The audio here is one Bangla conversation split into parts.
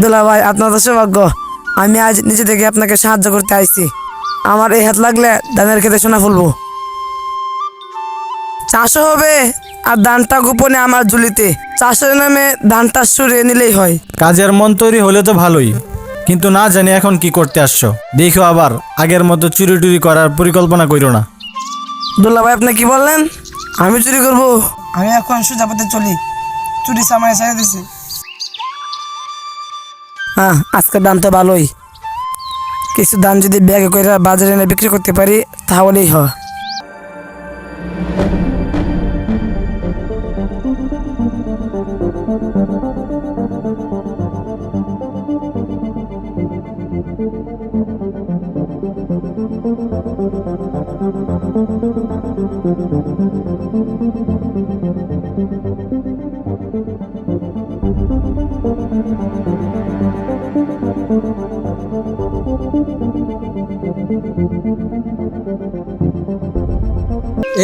দুলা ভাই আপনার তো সৌভাগ্য। আমি আজ নিচে থেকে আপনাকে সাহায্য করতে আইছি। আমার এই হাত লাগলে ধানের খেতে শোনা ফুলবো। চাষও হবে আর ধানটা গোপনে আমার ঝুলিতে। চাষের নামে ধানটা সরিয়ে নিলেই হয়। কাজের মন তৈরি হলে তো ভালোই। কিন্তু না জানি এখন কি করতে আসছো। দেখো আবার আগের মতো চুরি টুরি করার পরিকল্পনা করো না। দুলা ভাই আপনি কি বললেন? আমি চুরি করব। আমি এখন সোজা পথে চলি। চুরি সামাই ছেড়ে দিছি। হ্যাঁ আজকের দাম তো ভালোই। কিছু দাম যদি ব্যাগে করে বাজারে এনে বিক্রি করতে পারি, তাহলেই হয়।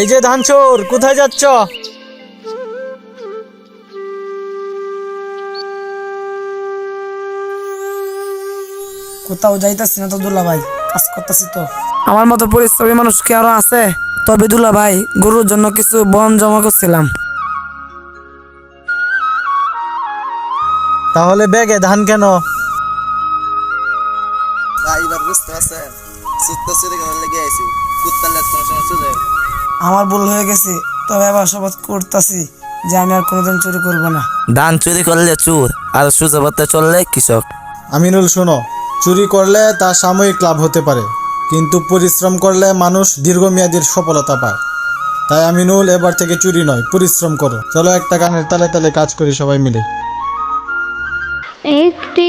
এই যে ধান চোর কোথায় যাচ্ছ? কোথাও যাইতাছি না তো দুলা ভাই কাজ করতেছি তো। আমার মতো পরিশ্রমী মানুষ কি আরও আছে? তবে দুলা ভাই গরুর জন্য কিছু বন জমা করছিলাম। তাহলে ব্যাগে ধান কেন? এবার বুঝতে পারছেন সুত্তা চুরি করার লেগে আইছি কুত্তার লেজ কোনো সময় চলে আমার ভুল হয়ে গেছে তবে আবার শপথ করতেছি যে আমি আর কোনোদিন চুরি করব না। ধান চুরি করলে চুর আর সুজা পথে চললে কৃষক। আমিনুল শোনো চুরি করলে তা সাময়িক লাভ হতে পারে কিন্তু পরিশ্রম করলে মানুষ দীর্ঘমেয়াদীর সফলতা পায়। তাই আমিনুল এবার থেকে চুরি নয় পরিশ্রম করো। চলো একটা গানের তালে তালে কাজ করি সবাই মিলে। একটি